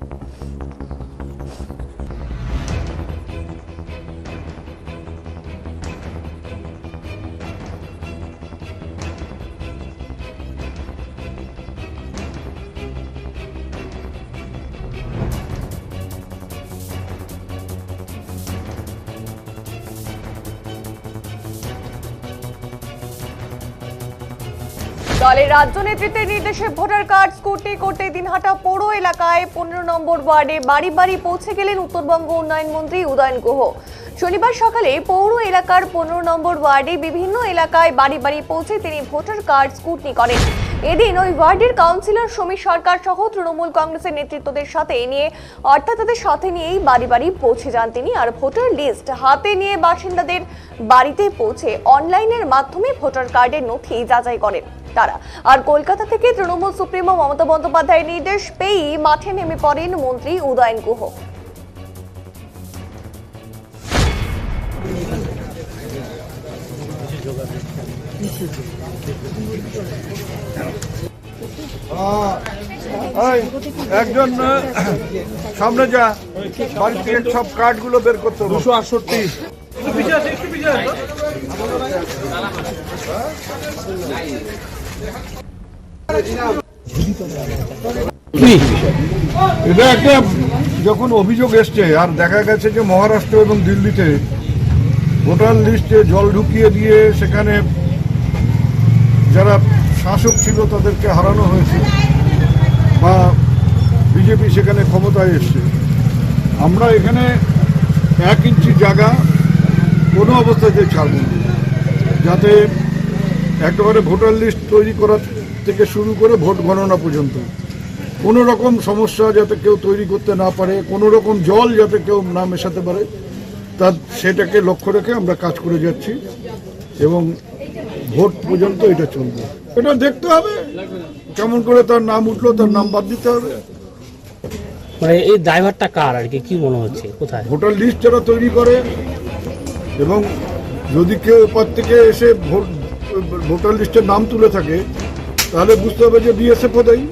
ちょっと。দলের রাজ্য নেতৃত্বের নির্দেশে ভোটার কার্ড, স্কুটি, করতে দিনহাটা পৌর এলাকায় পনেরো নম্বর ওয়ার্ডে বাড়ি বাড়ি পৌঁছে গেলেন উত্তরবঙ্গ উন্নয়ন মন্ত্রী উদয়ন গুহ। শনিবার সকালে পৌর এলাকার পনেরো নম্বর ওয়ার্ডে বিভিন্ন এলাকায় বাড়ি বাড়ি পৌঁছে তিনি ভোটার কার্ড স্কুটনি করেন। এদিন ওই ওয়ার্ডের কাউন্সিলর সমীর সরকার সহ তৃণমূল কংগ্রেসের নেতৃত্বদের সাথে নিয়ে অর্থাৎ তাদের সাথে নিয়েই বাড়ি বাড়ি পৌঁছে যান তিনি আর ভোটার লিস্ট হাতে নিয়ে বাসিন্দাদের বাড়িতে পৌঁছে অনলাইনের মাধ্যমে ভোটার কার্ডের নথি যাচাই করেন তারা। আর কলকাতা থেকে তৃণমূল সুপ্রিমো মমতা বন্দ্যোপাধ্যায়ের নির্দেশ পেয়েই মাঠে নেমে পড়েন মন্ত্রী উদয়ন গুহ। একজন সামনে যা। বাড়ি থেকে সব কার্ডগুলো বের করতে হবে। দুশো আটষট্টি। এটা একটা যখন অভিযোগ এসছে আর দেখা গেছে যে মহারাষ্ট্র এবং দিল্লিতে ভোটার লিস্টে জল ঢুকিয়ে দিয়ে সেখানে যারা শাসক ছিল তাদেরকে হারানো হয়েছে বা বিজেপি সেখানে ক্ষমতায় এসছে। আমরা এখানে এক ইঞ্চি জায়গা কোনো অবস্থাতে ছাড়ব যাতে একেবারে ভোটার লিস্ট তৈরি করার থেকে শুরু করে ভোট গণনা পর্যন্ত। কোনো রকম সমস্যা যাতে কেউ তৈরি করতে না পারে, কোনো রকম জল যাতে কেউ না মেশাতে পারে তা সেটাকে লক্ষ্য রেখে আমরা কাজ করে যাচ্ছি এবং ভোট পর্যন্ত এটা চলবে। এটা দেখতে হবে। কেমন করে তার নাম উঠল তার নাম বাদ দিতে হবে। মানে এই ড্রাইভারটা কার আর কি? কি মনে হচ্ছে? কোথায়? ভোটার লিস্ট যারা তৈরি করে এবং যদি কেউ এপার থেকে এসে ভোট ভোটার লিস্টের নাম তুলে থাকে তাহলে বুঝতে হবে যে বিএসএফ দেয়।